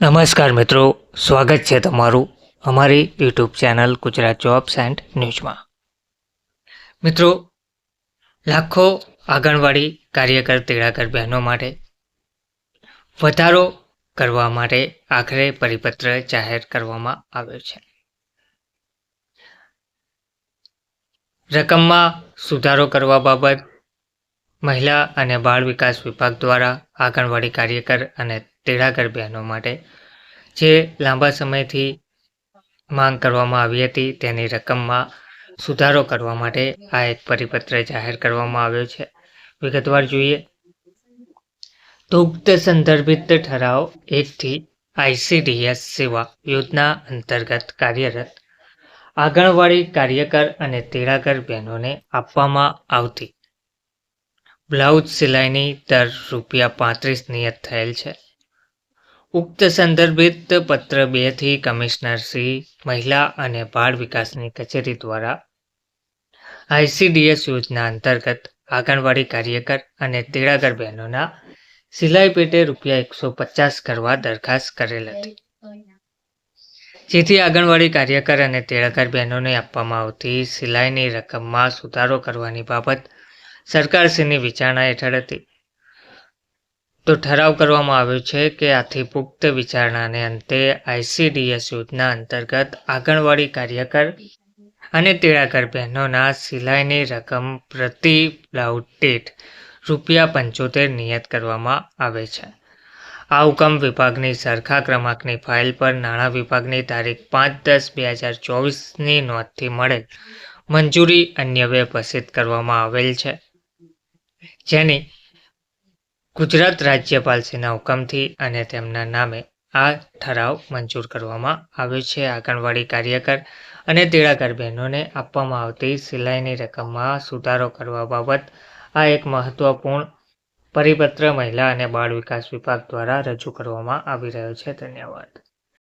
નમસ્કાર મિત્રો, સ્વાગત છે તમારું અમારી YouTube channel Gujarat jobs and ન્યૂઝમાં. મિત્રો, લાખો આંગણવાડી કાર્યકર તેડાકર બહેનો માટે વધારો કરવા માટે આખરે પરિપત્ર જાહેર કરવામાં આવ્યો છે. રકમમાં સુધારો કરવા બાબત મહિલા અને બાળ વિકાસ વિભાગ દ્વારા આંગણવાડી કાર્યકર અને તેડાગર બહેનો માટે જે લાંબા સમયથી માંગ કરવામાં આવી હતી, તેની રકમમાં સુધારો કરવા માટે આ એક પરિપત્ર જાહેર કરવામાં આવ્યો છે. વિગતવાર જોઈએ. દુગ્ધ સંદર્ભિત ઠરાવ એકથી આઈસીડીએસ સેવા યોજના અંતર્ગત કાર્યરત આંગણવાડી કાર્યકર અને તેડાગર બહેનોને આપવામાં આવતી બ્લાઉઝ સિલાઈની દર રૂપિયા પાંત્રીસ નિયત થયેલ છે. ઉક્ત સંદર્ભિત પત્ર બેથી કમિશનર શ્રી, મહિલા અને બાળ વિકાસની કચેરી દ્વારા આઈસીડીએસ યોજના અંતર્ગત આંગણવાડી કાર્યકર અને તેડાગર બહેનોના સિલાઈ પેટે રૂપિયા એકસો પચાસ કરવા દરખાસ્ત કરેલ હતી. જેથી આંગણવાડી કાર્યકર અને તેડાગર બહેનોને આપવામાં આવતી સિલાઈની રકમમાં સુધારો કરવાની બાબત સરકારશ્રીની વિચારણા હેઠળ હતી. તો ઠરાવ કરવામાં આવ્યો છે કે આથી પુખ્ત વિચારણાને અંતે આઈસીડીએસ યોજના અંતર્ગત આંગણવાડી કાર્યકર અને તેડાગર બહેનોના સિલાઈની રકમ પ્રતિ બ્લાઉઝ દીઠ રૂપિયા પંચોતેર નિયત કરવામાં આવે છે. આ હુકમ વિભાગની સરખા ક્રમાંકની ફાઇલ પર નાણાં વિભાગની તારીખ પાંચ દસ બે હજાર ચોવીસની નોંધથી મળેલ મંજૂરી અન્ય પ્રસિદ્ધ કરવામાં આવેલ છે. જેની ગુજરાત રાજ્યપાલશ્રીના હુકમથી અને તેમના નામે આ ઠરાવ મંજૂર કરવામાં આવ્યો છે. આંગણવાડી કાર્યકર અને તેડાગર બહેનોને આપવામાં આવતી સિલાઈની રકમમાં સુધારો કરવા બાબત આ એક મહત્વપૂર્ણ પરિપત્ર મહિલા અને બાળ વિકાસ વિભાગ દ્વારા રજૂ કરવામાં આવી રહ્યો છે. ધન્યવાદ.